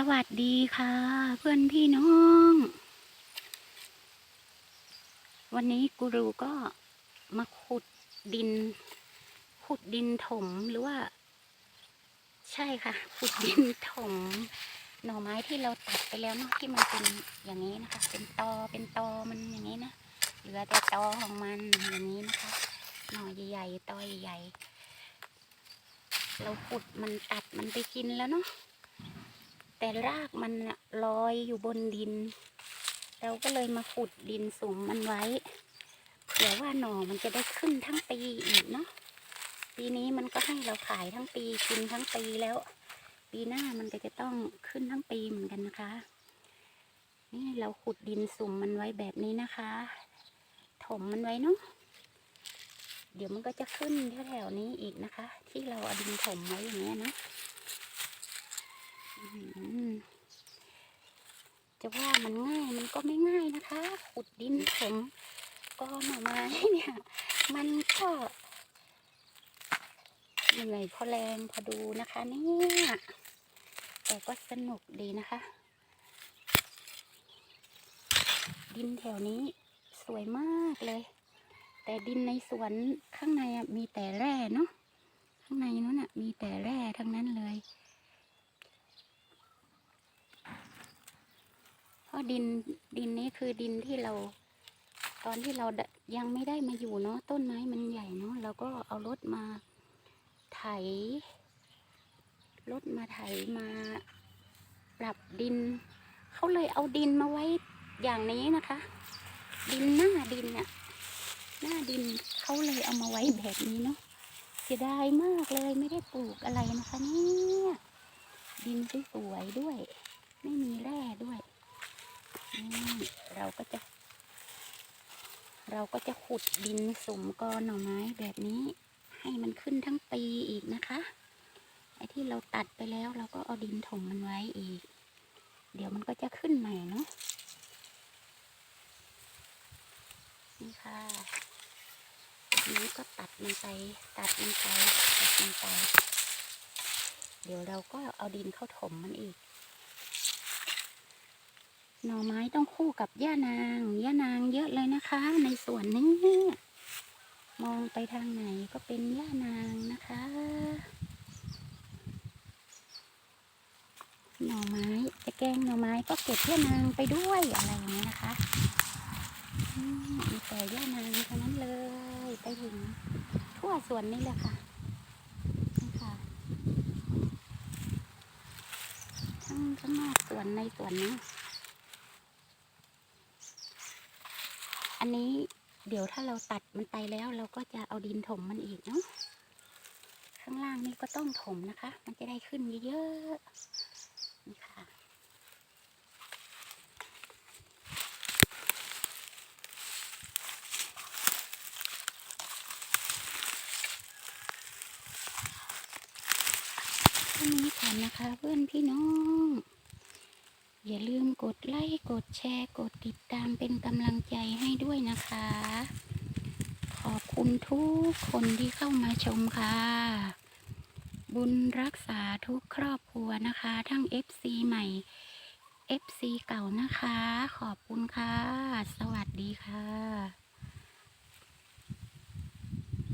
สวัสดีค่ะ เพื่อนพี่น้อง วันนี้กูรูก็มาขุดดิน ขุดดินถมหรือว่า ใช่ค่ะ ขุดดินถม หน่อไม้ที่เราตัดไปแล้วเนาะที่มันเป็นอย่างนี้นะคะ เป็นตอเป็นตอมันอย่างนี้นะเหลือแต่ตอของมันอย่างนี้นะคะ หน่อใหญ่ๆตอใหญ่ๆเราขุดมันตัดมันไปกินแล้วเนาะ แต่รากมันลอยอยู่บนดิน เราก็เลยมาขุดดินสุมมันไว้ เผื่อว่าหน่อมันจะได้ขึ้นทั้งปีอีกเนาะปีนี้มันก็ให้เราขายทั้งปีกินทั้งปีแล้ว ปีหน้ามันก็จะต้องขึ้นทั้งปีเหมือนกันนะคะ นี่เราขุดดินสุ่มมันไว้แบบนี้นะคะ ถมมันไว้เนาะเดี๋ยวมันก็จะขึ้นแถวๆนี้อีกนะคะ ที่เราเอาดินถมไว้อย่างเงี้ยเนาะ จะว่ามันง่ายมันก็ไม่ง่ายนะคะ ขุดดินผมก็หน่อไม้เนี่ย มันก็เหนื่อยพอแรงพอดูนะคะเนี่ยแต่ก็สนุกดีนะคะ ดินแถวนี้สวยมากเลย แต่ดินในสวนข้างในอะมีแต่แร่เนาะข้างในนู้นอะมีแต่แร่ทั้งนั้นเลย เพ ราะดินดินนี้คือดินที่เรา ตอนที่เรายังไม่ได้มาอยู่เนาะต้นไม้มันใหญ่เนาะเราก็เอารถมาไถรถมาไถมาปรับดิน เขาเลยเอาดินมาไว้อย่างนี้นะคะ ดินหน้าดินเนี่ยหน้าดินเขาเลยเอามาไว้แบบนี้เนาะเสียดายมากเลยไม่ได้ปลูกอะไรนะคะเนี่ยดินสวยๆด้วย ไม่มีแร่ด้วย เราก็จะ เราก็จะขุดดินสมกอหน่อไม้แบบนี้ ให้มันขึ้นทั้งปีอีกนะคะไอ้ที่เราตัดไปแล้วเราก็เอาดินถมมันไว้อีก เดี๋ยวมันก็จะขึ้นใหม่เนาะนี่ค่ะนี้ก็ตัดมันไป ตัดมันไปตัดมันไป เดี๋ยวเราก็เอาดินเข้าถมมันอีก หน่อไม้ต้องคู่กับย่านางย่านางเยอะเลยนะคะ ในสวนนี้ มองไปทางไหนก็เป็นย่านางนะคะ หน่อไม้จะแกงหน่อไม้ก็เก็บย่านางไปด้วยอะไรอย่างนี้นะคะอืมมีแต่ย่านางเท่านั้นเลยไปถึงทั่วสวนนี่แหละค่ะค่ะทั้งข้างนอกสวนในสวนนี้ อันนี้เดี๋ยวถ้าเราตัดมันไปแล้ว เราก็จะเอาดินถมมันอีกเนาะข้างล่างนี่ก็ต้องถมนะคะ มันจะได้ขึ้นเยอะๆนี่ค่ะท่านี้ก่อนนะคะเพื่อนพี่น้อง อย่าลืมกดไลค์ กดแชร์ กดติดตามเป็นกำลังใจให้ด้วยนะคะ ขอบคุณทุกคนที่เข้ามาชมค่ะ บุญรักษาทุกครอบครัวนะคะ ทั้ง FC ใหม่ FC เก่านะคะ ขอบคุณค่ะ สวัสดีค่ะ